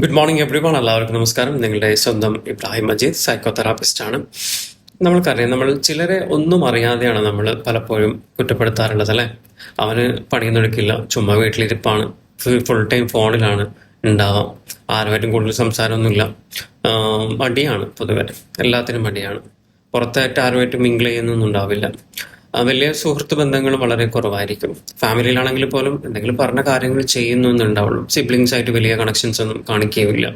Good morning every one എല്ലാവർക്കും നമസ്കാരം. നിങ്ങളുടെ സ്വന്തം ഇബ്രാഹിം മജീദ് സൈക്കോ തെറാപ്പിസ്റ്റ് ആണ്. നമ്മൾക്കറിയാം നമ്മൾ ചിലരെ ഒന്നും അറിയാതെയാണ് നമ്മൾ പലപ്പോഴും കുറ്റപ്പെടുത്താറുള്ളത് അല്ലേ? അവന് പണിയൊന്നും ചുമ്മാ വീട്ടിലിരിപ്പാണ് ഫുൾ ടൈം ഫോണിലാണ് ഉണ്ടാവാം ആരുമായിട്ടും കൂടുതൽ സംസാരമൊന്നുമില്ല. മടിയാണ് പൊതുവെ. എല്ലാത്തിനും മടിയാണ്. പുറത്തായിട്ട് ആരുമായിട്ട് മിങ്കിൾ ചെയ്യുന്നൊന്നും ഉണ്ടാവില്ല. വലിയ സുഹൃത്ത് ബന്ധങ്ങൾ വളരെ കുറവായിരിക്കും. ഫാമിലിയിലാണെങ്കിൽ പോലും എന്തെങ്കിലും പറഞ്ഞ കാര്യങ്ങൾ ചെയ്യുന്നു എന്നുണ്ടാവുള്ളൂ. സിബ്ലിങ്സ് ആയിട്ട് വലിയ കണക്ഷൻസ് ഒന്നും കാണിക്കുകയില്ല.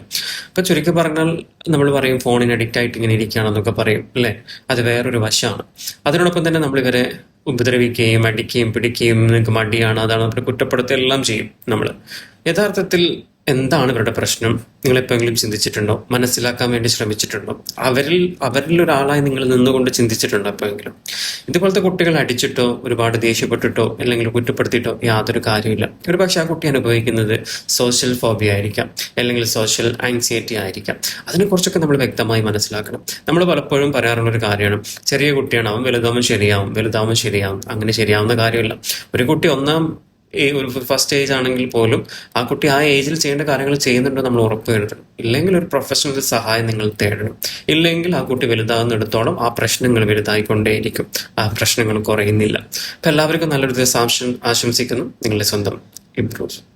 അപ്പൊ ചുരുക്കി പറഞ്ഞാൽ നമ്മൾ പറയും ഫോണിന് അഡിക്റ്റ് ആയിട്ട് ഇങ്ങനെ ഇരിക്കുകയാണെന്നൊക്കെ പറയും അല്ലേ? അത് വേറൊരു വശമാണ്. അതിനോടൊപ്പം തന്നെ നമ്മൾ ഇവരെ ഉപദ്രവിക്കുകയും അടിക്കുകയും പിടിക്കുകയും നിങ്ങൾക്ക് മടിയാണ് അതാണ് നമ്മുടെ കുറ്റപ്പെടുത്തുകയെല്ലാം ചെയ്യും നമ്മൾ യഥാർത്ഥത്തിൽ എന്താണ് ഇവരുടെ പ്രശ്നം? നിങ്ങൾ എപ്പോഴെങ്കിലും ചിന്തിച്ചിട്ടുണ്ടോ? മനസ്സിലാക്കാൻ വേണ്ടി ശ്രമിച്ചിട്ടുണ്ടോ? അവരിൽ അവരിൽ ഒരാളായി നിങ്ങൾ നിന്നുകൊണ്ട് ചിന്തിച്ചിട്ടുണ്ടോ എപ്പോഴെങ്കിലും? ഇതുപോലത്തെ കുട്ടികൾ അടിച്ചിട്ടോ ഒരുപാട് ദേഷ്യപ്പെട്ടിട്ടോ അല്ലെങ്കിൽ കുറ്റപ്പെടുത്തിയിട്ടോ യാതൊരു കാര്യമില്ല ഒരു പക്ഷെ ആ കുട്ടി അനുഭവിക്കുന്നത് സോഷ്യൽ ഫോബിയ ആയിരിക്കാം അല്ലെങ്കിൽ സോഷ്യൽ ആങ്സൈറ്റി ആയിരിക്കാം. അതിനെക്കുറിച്ചൊക്കെ നമ്മൾ വ്യക്തമായി മനസ്സിലാക്കണം. നമ്മൾ പലപ്പോഴും പറയാറുള്ള ഒരു കാര്യമാണ് ചെറിയ കുട്ടിയാണ് അവൻ വലുതാവുമ്പോൾ ശരിയാവും വലുതാവുമ്പോൾ ശരിയാവും അങ്ങനെ ശരിയാവുന്ന കാര്യമില്ല. ഒരു കുട്ടി ഒന്നാം ഈ ഒരു ഫസ്റ്റ് ഏജ് ആണെങ്കിൽ പോലും ആ കുട്ടി ആ ഏജിൽ ചെയ്യേണ്ട കാര്യങ്ങൾ ചെയ്യുന്നുണ്ടോ നമ്മൾ ഉറപ്പ് വരുത്തണം ഇല്ലെങ്കിൽ ഒരു പ്രൊഫഷണൽ സഹായം നിങ്ങൾ തേടണം. ഇല്ലെങ്കിൽ ആ കുട്ടി വലുതാകുന്നിടത്തോളം ആ പ്രശ്നങ്ങൾ വലുതായിക്കൊണ്ടേയിരിക്കും. ആ പ്രശ്നങ്ങൾ കുറയുന്നില്ല. അപ്പം എല്ലാവർക്കും നല്ലൊരു ദിവസം ആശംസിക്കുന്നു. നിങ്ങളുടെ സ്വന്തം ഇംപ്രൂവ്.